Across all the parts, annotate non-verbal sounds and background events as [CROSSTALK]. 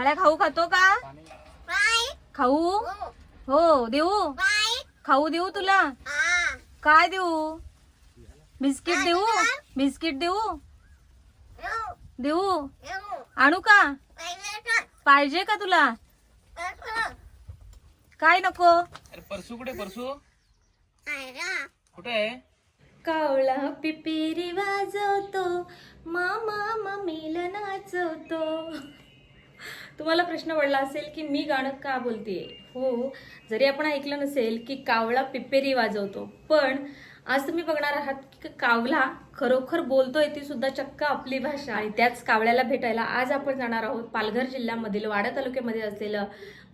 काळ्या खाऊ खातो का? खाऊ? हो. देऊ? खाऊ देऊ तुला? काय देऊ? बिस्किट देऊ? बिस्किट देऊ? देऊ. आणू का? पाहिजे का तुला? काय नको? अरे परसू कुठे परसू? कुठे आहे? कावळा पिपिरी वाजवतो मामा मम्मीला नाचवतो तुम्हाला प्रश्न पडला असेल की मी गाणं का बोलतेय? हो जरी आपण ऐकलं नसेल की कावळा पिपेरी वाजवतो पण आज तुम्ही बघणार आहात की कावला खरोखर बोलतोय ती सुद्धा चक्क आपली भाषा आणि त्याच कावळ्याला भेटायला आज आपण जाणार आहोत. पालघर जिल्ह्यामधील वाडा तालुक्यामध्ये असलेलं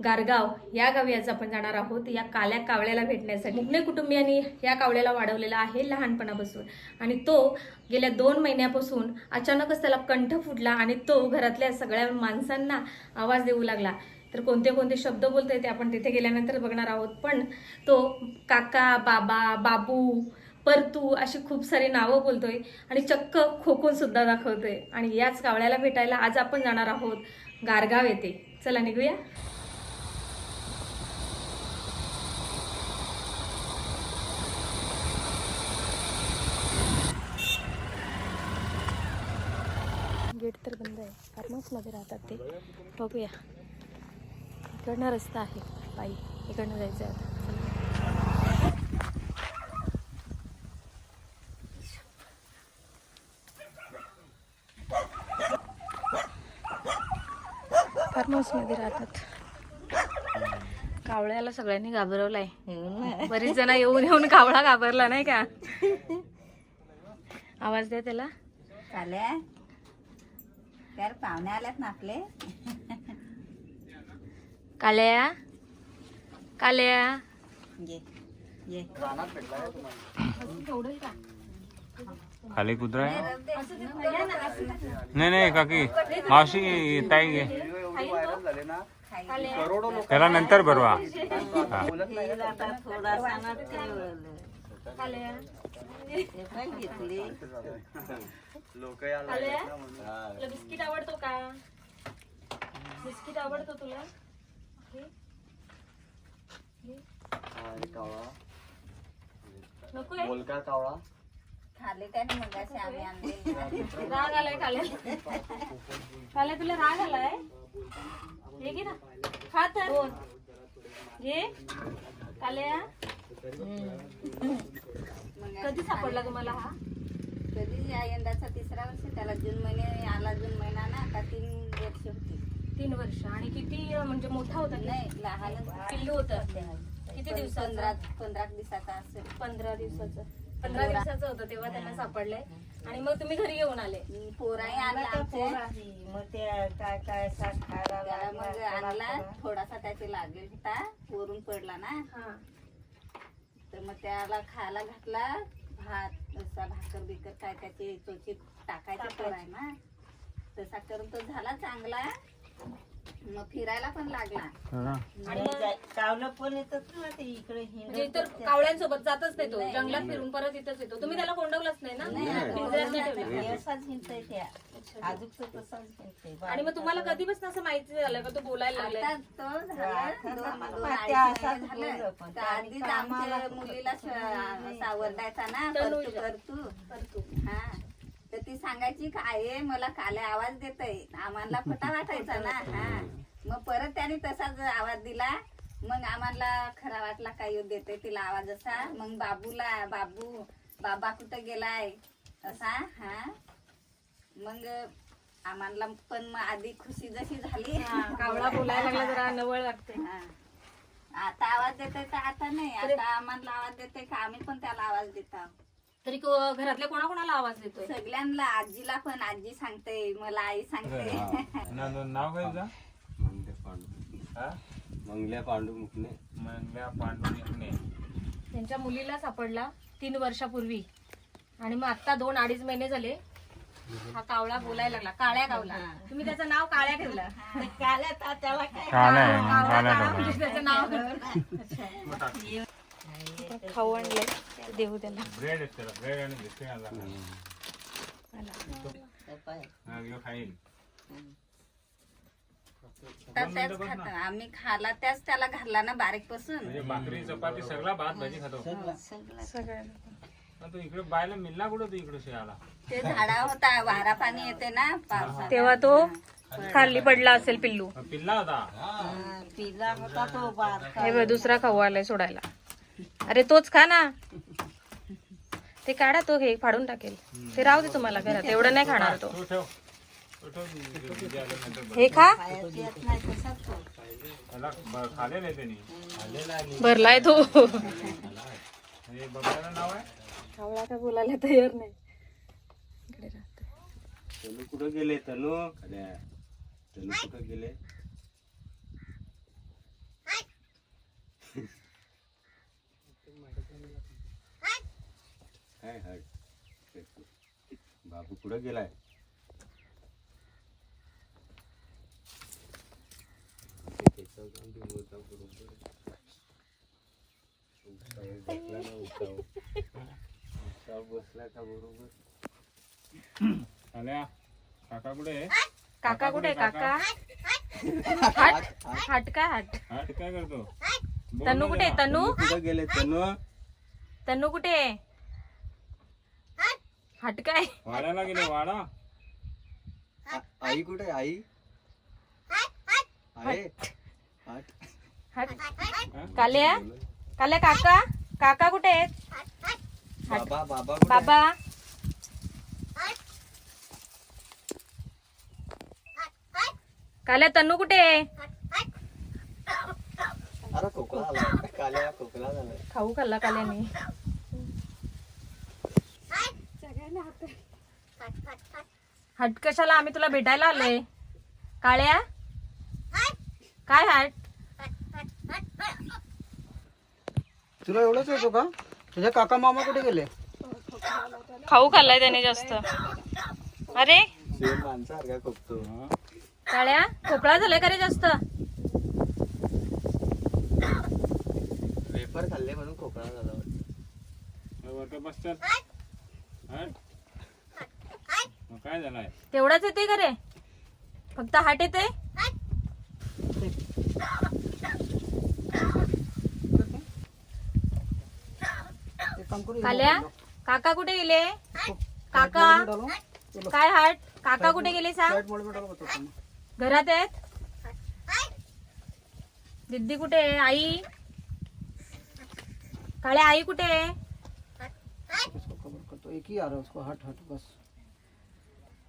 गारगाव या गावी आज आपण जाणार आहोत. या काल्या कावळ्याला भेटण्यासाठी मुगणे कुटुंबियांनी या कावळ्याला वाढवलेला आहे लहानपणापासून. आणि तो गेल्या दोन महिन्यापासून अचानकच त्याला कंठ फुटला आणि तो घरातल्या सगळ्या माणसांना आवाज देऊ लागला. तर कोणते कोणते शब्द बोलतोय ते आपण तिथे गेल्यानंतर बघणार आहोत. पण तो काका बाबा बाबू परतू अशी खूप सारी नावं बोलतोय आणि चक्क खोकून सुद्धा दाखवतोय. आणि याच कावळ्याला भेटायला आज आपण जाणार आहोत. गारगाव येते चला निघूया. गेट तर बंद आहे. फार्महाऊसमध्ये राहतात ते. बघूया. इकडनं रस्ता आहे. पायी इकडनं जायचं आहे आता. फार्म हाऊसमध्ये राहतात. कावळ्याला सगळ्यांनी घाबरवलाय. बरीच जण येऊन येऊन कावळा घाबरला नाही का? आवाज द्या त्याला. चाल्या यार पाहुणे आल्यात ना आपले. काल्या? काल्या? ये ये. खाली कुत्रा आहे नाही नाही काकी मावशी ताई घे त्याला नंतर भरवा। हा. तुला बिस्किट आवडतो का? बिस्किट आवडतो तुला? हे? नकोय बोलका कावळा. खाली काय नाही मगाशी आम्ही आणले. राग आलाय काल्या काल्या तुला राग आलाय? हे घे ना. खा तर. घे काल्या मग कधी सापडला तुम्हाला हा? कधी या यंदाचा तिसरा वर्ष त्याला जून महिने आला जून महिना ना आता तीन वर्ष होती तीन वर्ष. आणि किती अं, म्हणजे मोठा होता की? नाही लहानच पिल्लू होतं. किती दिवसाचं? पंधरा पंधरा दिवसाचा असेल. पंधरा दिवसाचं. पंधरा दिवसाचं होतं तेव्हा त्यांना सापडलंय. आणि मग तुम्ही घरी येऊन आले. पोराही आणला आमचे. काय काय त्याला मग आणला. थोडासा त्याचे लागेल होता. वरून पडला ना. हा. तर मग त्याला खायला घातला. भात असा भाकर बिकर काय त्याचे चोची टाकायचं तर आहे ना तसा करून तो झाला चांगला. मग फिरायला पण लागला. आणि मग कावलं पण येतात ना ते इकडे म्हणजे इतर कावळ्यांसोबत जातच नाही तो. जंगलात फिरून परत इथंच येतो. तुम्ही त्याला कोंडवलंच नाही ना? पिंजऱ्यात नाही ठेवलं. असाच हिंडतय त्या आजूकचं तसाच हिंडतय आणि मग तुम्हाला कधीपासून असं माहिती झालं का? तो बोलायला लागलाय. आता तो झाला दोन दोन माहिती अडीच असाच महिने बोललो झालं. पण तर आधीच आमच्या मुलीला श- ना तनुजा. करतू. करतू. हा. तर ती सांगायची काय आहे, मला काले आवाज देतय. आम्हाला खोटा वाटायचा ना. [LAUGHS] हा. मग परत त्याने तसाच आवाज दिला. मग आम्हाला खरा वाटला काय देते तिला आवाज असा? मग बाबूला बाबू बाबा कुठं गेलाय? असा हा. मग आम्हाला पण मग आधी खुशी जशी झाली. कावळा बोलायला लागला जरा नवळ वाटते हा. आता आवाज देते तर आता नाही. आता आम्हाला आवाज देते का? आम्ही पण त्याला आवाज देतो. तरी को- घरातल्या कोणाकोणाला आवाज देतोय? सगळ्यांना आजीला पण आजी सांगते मला आई सांगते. ना- नाव काय तुझं? मंगल्या पांडू. हा? मंगल्या पांडू मुकणे. मंगल्या पांडू निकणे त्यांच्या मुलीला सापडला तीन वर्षापूर्वी. आणि मग आता दोन अडीच महिने झाले. हा कावळा बोलायला लागला. काळ्या कावला तुम्ही त्याचं नाव काळ्या ठेवलं. काल्या त्याला काय काळा. म्हणजे त्याचं नाव. खाऊ आणलंय देऊ त्याला ब्रेड आहे त्याला. ब्रेड आणि बिस्किट आणला. हा खाईल. त्याच खात. आम्ही खाला त्याच त्याला घालला ना बारीकपासून म्हणजे भाकरी चपाती सगळा भात भाजी खातो. सगळं. इकडे बायला मिळला कुठं तू इकडे शिळाला? ते झाडा होता. वारा पाणी येते ना. पावसात. तेव्हा तो खाली पडला असेल पिल्लू. पिल्ला होता. हा, पिझ्झा होता तो हे दुसरा खाऊ आलाय सोडायला. अरे तोच खा ना. ते काढा तो हे फाडून टाकेल. ते राहू दे तुम्हाला घरात एवढं नाही खाणार तो. हे खा. भरलाय तो. हे बघायला नाव आहे? खावळा का बोलायला तयार नाही. इकडे कुठं गेले तनू कुठं गेले? हाय बाबू कुठं गेलाय. बसला का बरोबर आल्या. काका कुठे आहे? काका कुठे काका? हट हट काय हट? हा ते काय करतो तनू कुठे. तनू कुठं गेले तनू तनू कुठे आहे? हट काय वाड्याला गेले वाडा. आ- आई कुठे आई? आहे? आठ. हट. काल्या काल्या काका? काका कुठे आहेत? बाबा बाबा कुठे बाबा? काल्या तनू कुठे आहे? अरे खोकला आला काल्या खोकला झाला. खाऊ खाल्ला काल्याने. हट कशाला? आम्ही तुला भेटायला आलोय. काळ्या? काय हट? तुला एवढंच येतो का? तुझ्या काका मामा कुठे गेले? खाऊ खाल्लाय त्याने जास्त. अरे? काळ्या खोकळा झालाय का रे जास्त? वेफर खाल्ले म्हणून खोकला झाला वाटतं. वरती बस चल हट. मग काय झालंय? तेवढाच येते का रे? फक्त हाट येते आल्या काल्या काका कुठे गेले? काका काय हाट? काका कुठे गेले सांग? घरात आहेत? दिद्दी कुठे आहे? आई? काळ्या आई कुठे आहे? तो एक ही आ रहा है उसको हट हट बस।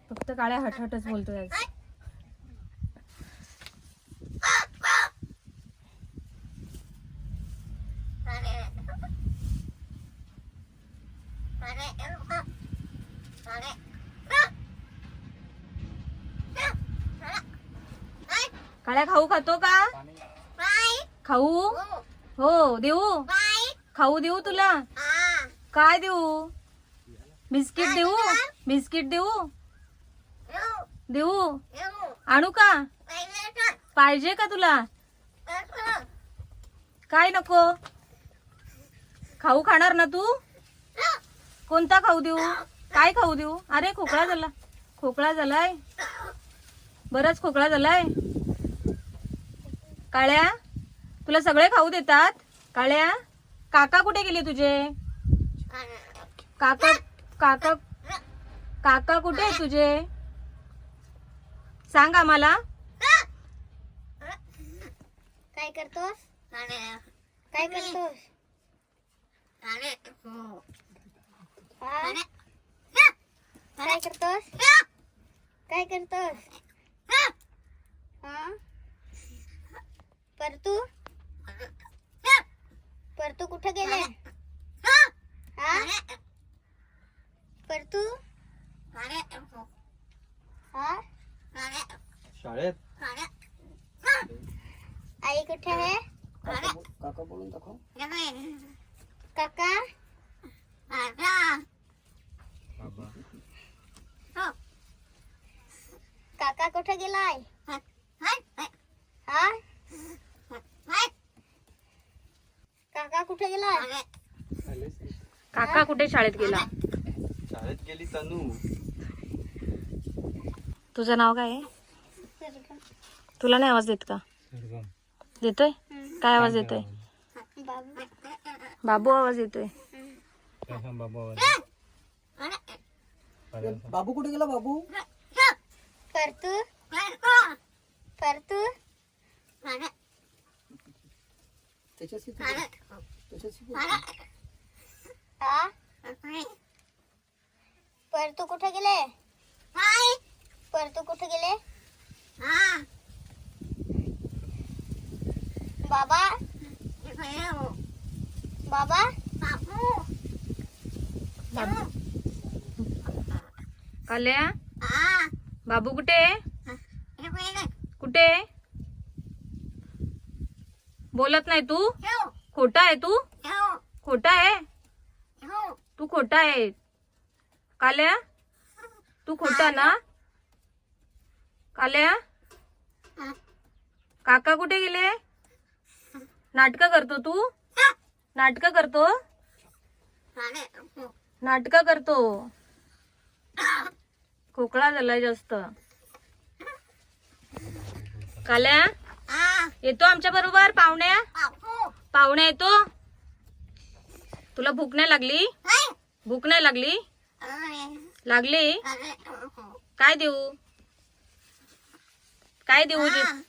फक्त काळ्या हटहटच बोलतोय आज. काळ्या खाऊ खातो का? खाऊ? हो देऊ. खाऊ देऊ तुला? काय देऊ? बिस्किट देऊ? बिस्किट देऊ? देऊ. आणू का? पाहिजे का? तुला? काय नको? खाऊ खाणार ना तू? कोणता खाऊ देऊ? काय खाऊ देऊ? अरे खोकळा झाला. खोकळा झालाय. बराच खोकळा झालाय. काळ्या तुला सगळे खाऊ देतात? काळ्या काका कुठे गेले तुझे? काका काका काका कुठे आहे तुझे? सांग आम्हाला काय करतोस? काय करतोस? काय करतोस? काय करतोस? परतू? परतू कुठे गेले हा परतू हा शाळेत आई कुठे आहे? काका बोल- काका बोलून दाखव. काका? काका कुठे गेलाय? हा काका कुठे गेलाय? काका कुठे शाळेत गेला? शाळेत गेली तनू. तुझं नाव काय आहे? तुला नाही आवाज देत का? देतोय? काय आवाज येतोय बाबा. बाबू आवाज येतोय बाबू कुठे गेला बाबू? परतू परतू त्याच्याशी त्याच्याशी आ? परतू कुठे गेले? परतू कुठे गेले? बाबा? बाबा? काल्या? बाबू कुठे? कुठे? बोलत नाही तू? खोटा आहे तू? खोटा आहे? तू खोटा आहे. काल्या? तू खोटा ना? काल्या? काका कुठे गेले? नाटक करतो तू? नाटक करतो? नाटक करतो. खोकला झालाय जास्त. काल्या? येतो आमच्या बरोबर? पाहुण्या? पाहुण्या येतो? तुला भूक नाही लागली? भूक नाही लागली? लागली? काय देऊ? काय देऊ?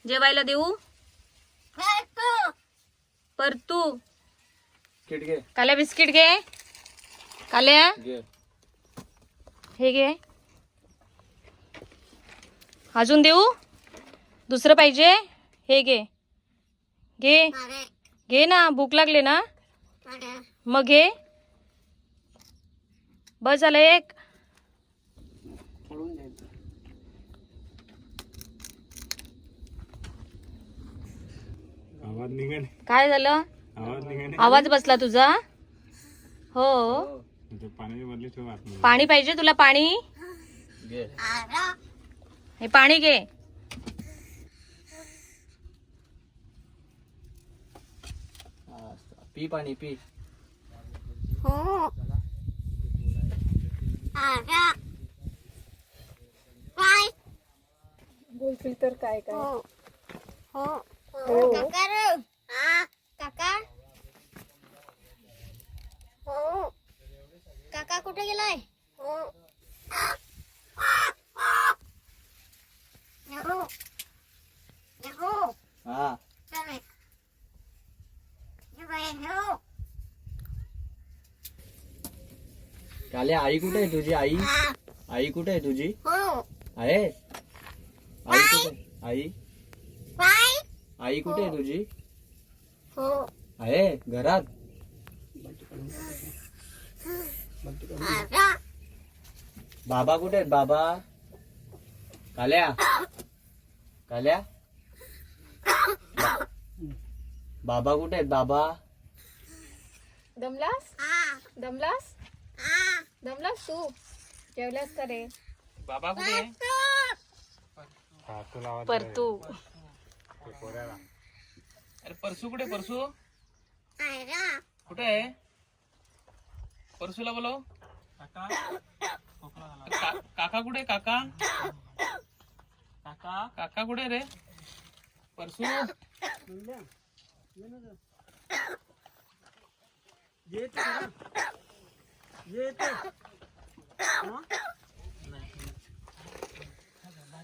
जेवायला देऊ? पर तू. किट घे. काल्या बिस्किट घे. काल्या. घे. हे घे. अजून देऊ? दुसरं पाहिजे? हे घे. घे. घे ना भूक लागले ना? मग घे. बस झालं एक आवाज निघाले काय झालं? आवाज बसला तुझा? हो. पाणी पाहिजे तुला पाणी? घे. हे पाणी घे. हा, पी पाणी पी. काका रे काका हो. काका कुठे गेलाय काले आई कुठे आहे तुझी आई? आई कुठे आहे तुझी? आहे? आई कुठे? आई? आई कुठे आहे तुझी? आहे? घरात? बाबा कुठे आहेत बाबा? काल्या? काल्या? बाबा कुठे आहेत बाबा? दमलास? दमलास? दमलास तू? जेवलास का रे? बाबा कुठे आहे? हा, अरे परसू कुठे परसू? कुठे आहे? परसूला बोलव. का- काका कुठे काका? काका? काका कुठे रे? परसू?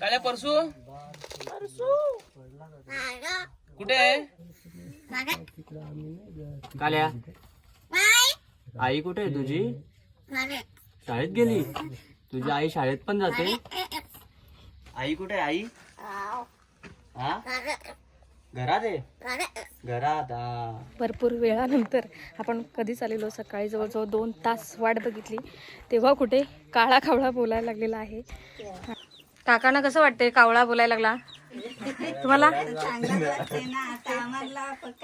काय परसू? कुठे आहे? काल्या. आई कुठे आहे तुझी? शाळेत गेली? तुझी आई शाळेत पण जाते? आई कुठे आहे आई? हा? घरात आहे? घरात हा. भरपूर वेळानंतर आपण कधीच आलेलो सकाळी जवळजवळ दोन तास वाट बघितली. तेव्हा कुठे काळा कावळा बोलायला लागलेला आहे. काकांना कसं वाटतंय? कावळा बोलायला लागला. तुम्हाला?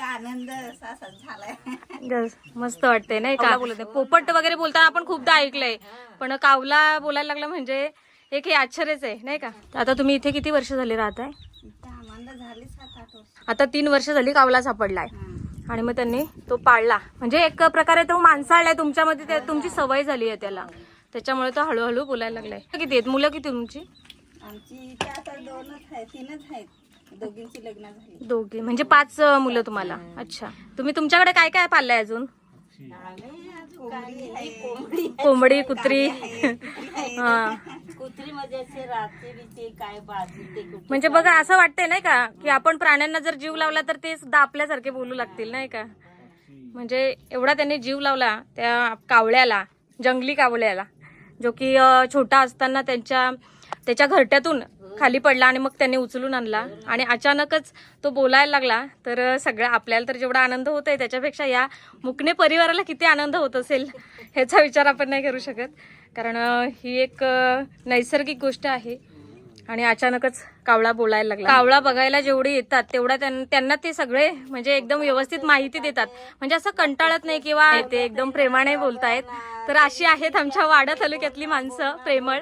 आनंद झालाय मस्त वाटतंय नाही का? बोलत पोपट वगैरे बोलताना आपण खूपदा ऐकलंय. पण कावला बोलायला लागला म्हणजे एक हे आश्चर्यच आहे नाही का? आता तुम्ही इथे किती वर्ष झाली आठ वर्ष आता तीन वर्ष झाली कावला सापडलाय. आणि मग त्यांनी तो पाळला. म्हणजे एक प्रकारे तो माणसाळलाय तुमच्यामध्ये ते- तुमची सवय झाली आहे त्याला. त्याच्यामुळे तो हळूहळू बोलायला लागलाय. किती आहेत? मुलं किती तुमची? आमची इथे आता दोनच आहेत तीनच आहेत. दोघींची लग्न झाली. दोघे म्हणजे पाच मुलं तुम्हाला. अच्छा. तुम्ही तुमच्याकडे काय काय पाळलंय अजून? कोंबडी कुत्री हा. कुत्री मध्ये असे राहते बिचे काय बाजू ते कुठे म्हणजे बघा असं वाटतंय नाही का की आपण प्राण्यांना जर जीव लावला तर ते सुद्धा आपल्यासारखे बोलू लागतील नाही का? म्हणजे एवढा त्यांनी जीव लावला त्या कावळ्याला जंगली कावळ्याला जो की अं, छोटा असताना त्यांच्या त्याच्या घरट्यातून खाली पडला आणि मग त्यांनी उचलून आणला. आणि अचानकच तो बोलायला लागला. तर सगळ्या सगळं आपल्याला तर जेवढा आनंद होत आहे त्याच्यापेक्षा या मुकणे परिवाराला किती आनंद होत असेल ह्याचा विचार आपण नाही करू शकत. कारण ही एक नैसर्गिक गोष्ट आहे. आणि अचानकच कावळा बोलायला लागला. कावळा बघायला जेवढे येतात तेवढा त्यांना ते सगळे म्हणजे एकदम व्यवस्थित माहिती देतात. म्हणजे असं कंटाळत नाही किंवा ते एकदम प्रेमाने बोलतायत. तर अशी आहेत आमच्या वाडा तालुक्यातली माणसं प्रेमळ.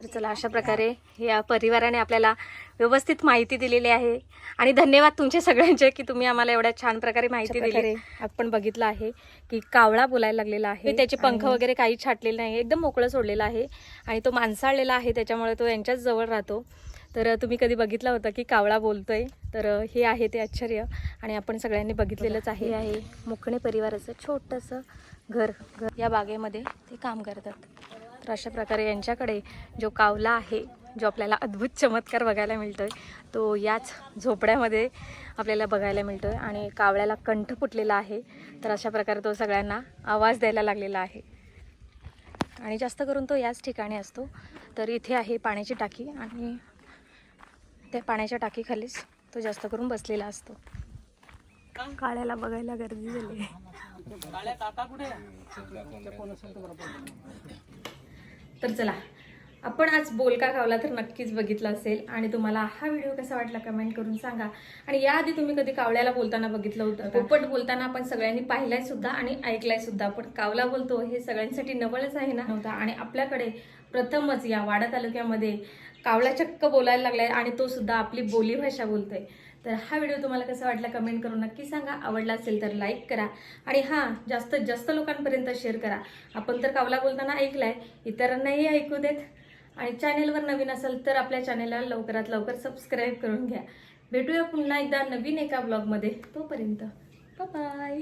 तर चला अशा प्रकारे या परिवाराने आपल्याला व्यवस्थित माहिती दिलेली आहे. आणि धन्यवाद तुमचे सगळ्यांचे की तुम्ही आम्हाला एवढ्या छान प्रकारे माहिती दिली. आपण बघितलं आहे की कावळा बोलायला लागलेला आहे त्याचे पंख वगैरे काही छाटलेले नाही एकदम मोकळं सोडलेलं आहे. आणि तो माणसाळलेला आहे त्याच्यामुळे तो यांच्याच जवळ राहतो. तर तुम्ही कधी बघितलं होतं की कावळा बोलतोय? तर हे आहे ते आश्चर्य. आणि आपण सगळ्यांनी बघितलेलंच आहे. हे आहे मुकणे परिवाराचं छोटंसं घर. घर या बागेमध्ये ते काम करतात. तर अशा प्रकारे यांच्याकडे जो कावला आहे जो आपल्याला अद्भुत चमत्कार बघायला मिळतो आहे तो याच झोपड्यामध्ये आपल्याला बघायला मिळतो आहे आणि कावळ्याला कंठ फुटलेला आहे. तर अशा प्रकारे तो सगळ्यांना आवाज द्यायला लागलेला आहे. आणि जास्त करून तो याच ठिकाणी असतो. तर इथे आहे पाण्याची टाकी आणि त्या पाण्याच्या टाकीखालीच तो जास्त करून बसलेला असतो. काळ्याला बघायला गर्दी झाली तर चला आपण आज बोलका कावला तर नक्कीच बघितला असेल. आणि तुम्हाला हा व्हिडिओ कसा वाटला कमेंट करून सांगा. आणि याआधी तुम्ही कधी कावळ्याला बोलताना बघितलं होतं पोपट बोलताना आपण सगळ्यांनी पाहिलाय सुद्धा आणि ऐकलाय सुद्धा. पण कावला बोलतो हे सगळ्यांसाठी नवलच आहे ना? नव्हता. आणि आपल्याकडे प्रथमच या वाडा तालुक्यामध्ये कावळा चक्क बोलायला लागलाय आणि तो सुद्धा आपली बोलीभाषा बोलतोय. तर हा व्हिडिओ तुम्हाला कसा वाटला कमेंट करून नक्की सांगा. आवडला असेल तर लाईक करा. आणि हां जास्तीत जास्त लोकांपर्यंत शेअर करा. आपण तर कावला बोलताना ऐकलाय. इतरांनाही ऐकू देत. आणि चॅनेलवर नवीन असेल तर आपल्या चॅनेलला लवकरात लवकर सबस्क्राईब करून घ्या. भेटूया पुन्हा एकदा नवीन एका ब्लॉगमध्ये तोपर्यंत बाय